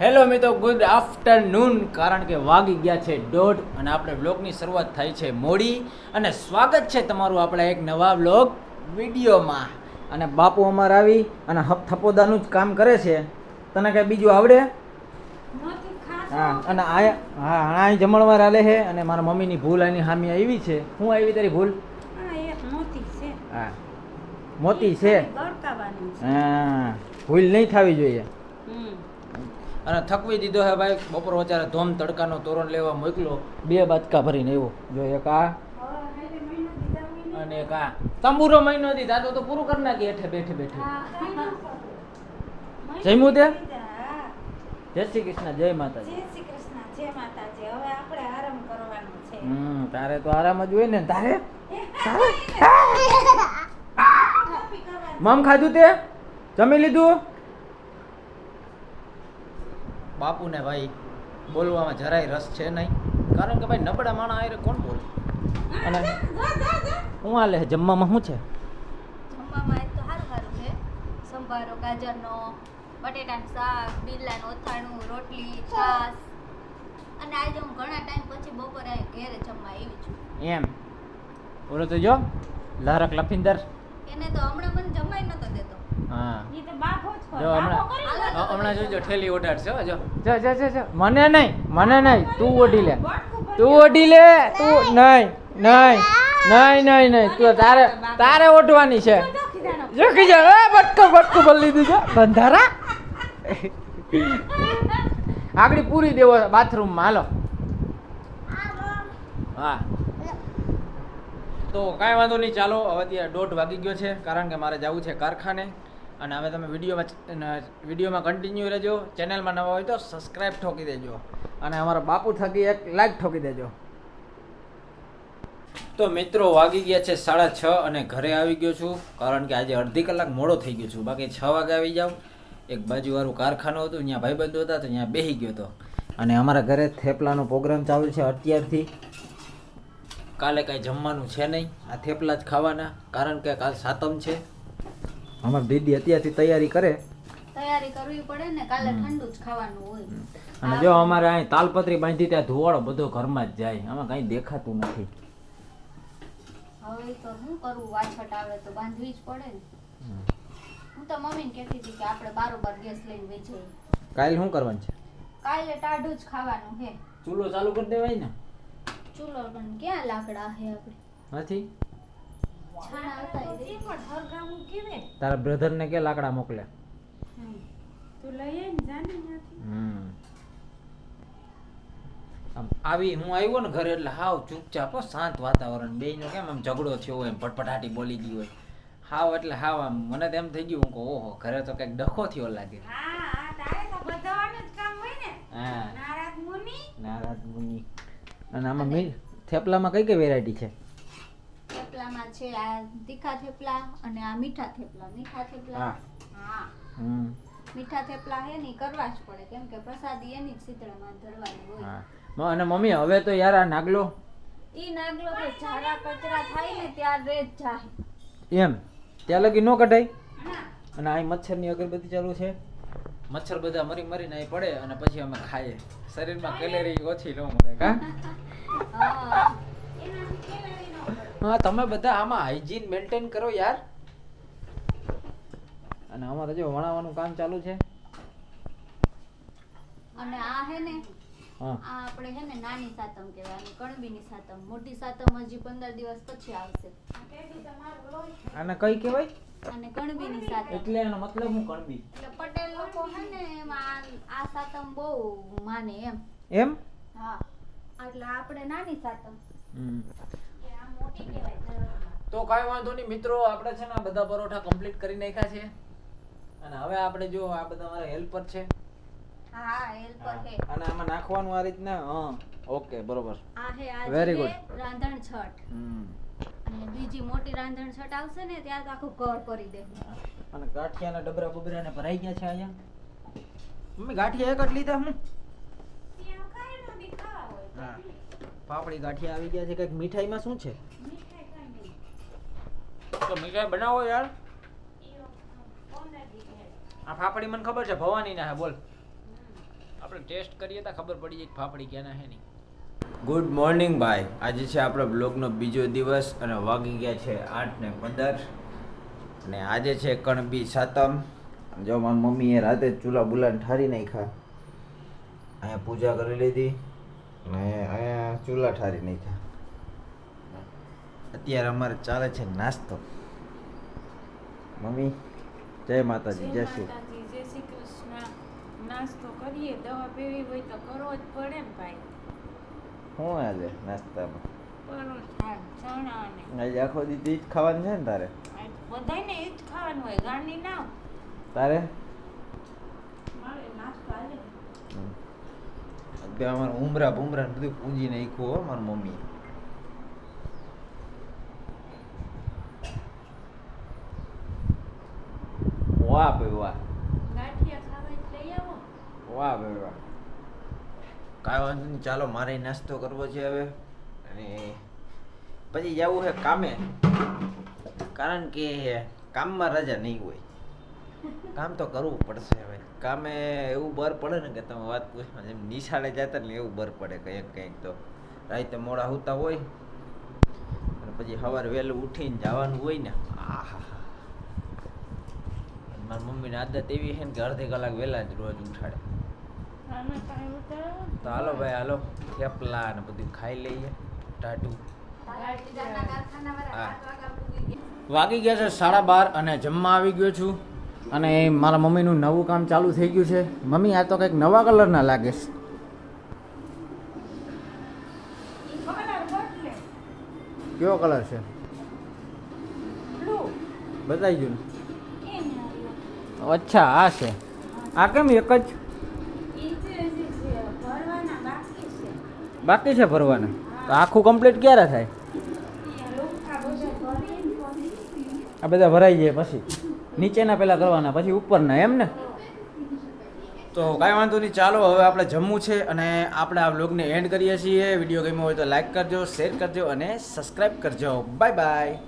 Hello મિત્રો. Good afternoon કારણ કે વાગી ગયા છે દોઢ અને આપણે બ્લોગની શરૂઆત થાય છે મોડી. અને સ્વાગત છે તમારું આપણા એક નવા બ્લોગ વિડીયોમાં. અને બાપુ અમારા આવી અને હપ થપોદાનું જ કામ કરે છે. તને કઈ બીજું આવડે? હા અને આ હા અહીં જમણવાર આલે છે અને મારા મમ્મીની ભૂલ આની હામી આવી છે. શું આવી તારી ભૂલ? હા મોતી છે. હા ભૂલ નહીં થવી જોઈએ. અને થકવી દીધો હે ભાઈ બપોર વચારે ધોમ તડકાનો તોરણ લેવા મોકલો બે બાચકા ભરીને આવ્યો. જો એક આ અને એક આ. તંબુરો મહિનો દી દાદો તો પૂરું કરી નાખી હેઠે બેઠે બેઠે. જમ્યું તે? જય શ્રી કૃષ્ણ જય માતાજી. હમ તારે તો આરામ જ હોય ને. તારે? મમ ખાધું તે? જમી લીધું? બાપુને ભાઈ બોલવામાં જરાય રસ છે નહીં. કારણ કે ભાઈ નબળા માણા આયરે કોણ બોલે? અને હું હાલે? જમવામાં શું છે? જમવામાં તો સારું સારું છે. સંભારો ગાજરનો બટેટાનું શાક બિરલાનું અથાણું રોટલી છાશ. અને આજે હું ઘણા ટાઈમ પછી બપોરે ઘેરે જમવા આવી છું. એમ? બોલો તો જો લહરક લફિંદર એને તો હમણાં મને જમાઈ નતો દેતો. હા. એ તો બાપો જ હમણાં હમણાં જોજો ઠેલી ઓઢાડશે જો. જો જો જો જો. મને નહીં મને નહીં. તું ઓઢી લે. તું ઓઢી લે. તું નહીં નહીં નહીં નહીં નહીં. તું તારે તારે ઓઢવાની છે. જો જા એ બટકો બટકો બોલી દીધો છે. બંધારા. આગળ પૂરી દેવો બાથરૂમમાં. હાલો. હા. તો કાંઈ વાંધો નહીં ચાલો. હવે ત્યાં દોઢ વાગી ગયો છે કારણ કે મારે જવું છે કારખાને. અને હવે તમે વિડીયોમાં વિડીયોમાં કન્ટિન્યુ રહેજો. ચેનલમાં નવા હોય તો સબસ્ક્રાઈબ ઠોકી દેજો. અને અમારા બાપુ થકી એક લાઈક ઠોકી દેજો. તો મિત્રો, વાગી ગયા છે સાડા છ અને ઘરે આવી ગયો છું. કારણ કે આજે અડધી કલાક મોડો થઈ ગયો છું. બાકી છ વાગે આવી જાઉં. એક બાજુવાળું કારખાનું હતું. ત્યાં ભાઈબંધો હતા, તો ત્યાં બેસી ગયો હતો. અને અમારા ઘરે થેપલાનો પ્રોગ્રામ ચાલુ છે અત્યારથી. કાલે કાંઈ જમવાનું છે નહીં. આ થેપલા જ ખાવાના. કારણ કે કાલ સાતમ છે. અમારી દીદી અત્યારથી તૈયારી કરે. તૈયારી કરવી પડે ને કાલે ઠંડુ જ ખાવાનું હોય. અને જો અમારે અહીં તાલપત્રી બાંધી ત્યાં ધુવાડો બધો ઘરમાં જ જાય. આમાં કઈ દેખાતું નથી. હવે તો શું કરવું? વાછટ આવે તો બાંધવી જ પડે ને. હું તો મમ્મીને કહેતી હતી કે આપણે બારોબાર ગેસ લઈને વેચાઈ કાલે શું કરવાનું છે? કાલે ટાઢું જ ખાવાનું હે. ચૂલો ચાલુ કરી દેવાય ને? ચૂલો પણ ક્યાં લાકડા હે આપણે નથી? છાણા બ્રધર? તારા બ્રધરને કે લાકડા મોકલે. તું લઈ ને. હમ આવી હું આવ્યો ને ઘરે એટલે હાવ ચૂપચાપ શાંત વાતાવરણ બેયનો કેમ આમ ઝઘડો થયો હોય એમ પટપટાટી બોલી ગઈ હોય હાવ એટલે હાવ આમ મને તો એમ થઈ ગયું હું કહું ઓહો ઘરે તો કંઈક ડખો થયો લાગે તારે ને. નારાજ મુનિ, અને આમાં મી થેપલામાં કઈ કઈ વેરાયટી છે છે આ તીખા થેપલા અને આ મીઠા થેપલા. મીઠા થેપલા? હા. હા. મીઠા થેપલા હે ની કરવા જ પડે. કેમ કે પ્રસાદી એની જ શીતળામાં ધરવાની હોય. અને મમ્મી હવે તો યાર આ નાગલો? ઈ નાગલો તો ઝાડા કચરા થાય ને ત્યાં રે જાય. એમ? ત્યાં લગી ન કઢાય? અને આ મચ્છરની અગરબત્તી ચાલુ છે? મચ્છર બધા મરી મરીને અહીં પડે અને પછી અમે ખાઈએ. શરીરમાં કેલેરી ઓછી ન મળે કા? હા તમે બધા આમાં હાઇજીન મેન્ટેન કરો યાર. અને અમારે જો વણાવવાનું કામ ચાલુ છે. અને આ હે ને હા. આ આપણે હે ને નાની સાતમ કહેવાય અને કણબીની સાતમ મોટી સાતમ હજી પંદર દિવસ પછી આવશે. આને કઈ કહેવાય? અને કણબીની સાતમ. એટલે એનો મતલબ હું કણબી? એટલે પટેલ લોકો હે ને એમાં આ આ સાતમ બહુ માને એમ. એમ? હા એટલે આપણે નાની સાતમ. તો કાંઈ વાંધો નહીં મિત્રો આપણે છે ને આ બધા પરોઠા કમ્પ્લીટ કરી નાખ્યા છે. અને હવે આપણે જો આ બધા મારા હેલ્પર છે. હા હેલ્પર છે. અને આમાં નાખવાનું આ રીતના હા ઓકે બરોબર. આ હે આ વેરી ગુડ રાંધણ છટ હમ. અને બીજી મોટી રાંધણ છટ આવશે ને ત્યાં તો આખું ઘર કરી દે. અને ગાંઠિયાના ડબરા બબરા ને ભરાઈ ગયા છે અહીંયા. મમ્મી ગાંઠિયા એક જ લીધા હું ત્યાં કાંઈ ન બી ખાવા હોય તો હા પાપડી ગાંઠિયા આવી ગયા છે. કંઈક મીઠાઈમાં શું છે. તો મીઠાઈ બનાવો યાર. આ ફાફડી મને ખબર છે? ભવાની ના હે બોલ. આપણે ટેસ્ટ કરીએ તો ખબર પડી જાય કે ફાફડી ક્યાંના હે નહીં. ગુડ મોર્નિંગ ભાઈ. આજે છે આપણો બ્લોગનો બીજો દિવસ અને વાગી ગયા છે આઠ ને પંદર. અને આજે છે કણબી સાતમ. જો મારી મમ્મીએ રાતે જ ચૂલા બુલા ઠારી નાખ્યા. અહીંયા પૂજા કરી લીધી. અને અહીંયા ચૂલા ઠારી નાખ્યા. અત્યારે અમારે ચાલે છે નાસ્તો. મમ્મી જય માતાજી જય શ્રી જય શ્રી કૃષ્ણ. નાસ્તો કરીએ દવા પીવી હોય તો કરવો જ પડે ને ભાઈ. શું આજે નાસ્તામાં? ચણા ને આજે આખો દી જ ખાવાનું છે ને તારે? આ બધાયને એ જ ખાવાનું હોય ગાંડી ના. તારે? મારે નાસ્તો બે અમારે ઉમરા બુમરા બધું પૂંજી નાખ્યું હો મારી મમ્મી. વાહ ભાઈ વાહ. વાહ ભાઈ વાહ. કાંઈ વાંધો નહીં ચાલો મારે નાસ્તો કરવો છે હવે. અને પછી જવું છે કામે. કારણ કે કામમાં રજા નહીં હોય. કામ તો કરવું પડશે હવે. કામે એવું બર પડે ને કે તમે વાત પૂછો જેમ નિશાળે જતા ને એવું બર પડે કંઈક કંઈક તો. રાતે મોડા હોતા હોય અને પછી સવારે વહેલું ઉઠીને જવાનું હોય ને આહા મારી મમ્મીની આદત એવી છે ને કે અડધી કલાક વહેલા જ રોજ ઉઠાડે. તો હાલો ભાઈ હાલો. થેપલા ને બધું ખાઈ લઈએ. ટાટું. હા. આઠ વાગ્યા પૂગી ગયા. વાગી ગયા છે સાડા બાર અને જમવા આવી ગયો છું. અને મારા મમ્મીનું નવું કામ ચાલુ થઈ ગયું છે. મમ્મી, આ તો કંઈક નવા કલરના લાગે છે. કેવો કલર છે? બતાવી ગયું અચ્છા, આ છે. આ કેમ એક જ? બાકી છે ભરવાના. તો આખું કમ્પ્લીટ ક્યારે થાય? આ બધા ભરાઈ જાય પછી. નીચેના પહેલાં કરવાના પછી ઉપરના, એમ ને? તો કાંઈ વાંધો નહીં, ચાલો, હવે આપણે જમવું છે અને આપણે આ વ્લોગને એન્ડ કરીએ છીએ. વીડિયો ગમ્યો હોય તો લાઈક કરજો, શેર કરજો અને સબસ્ક્રાઈબ કરજો. Bye bye.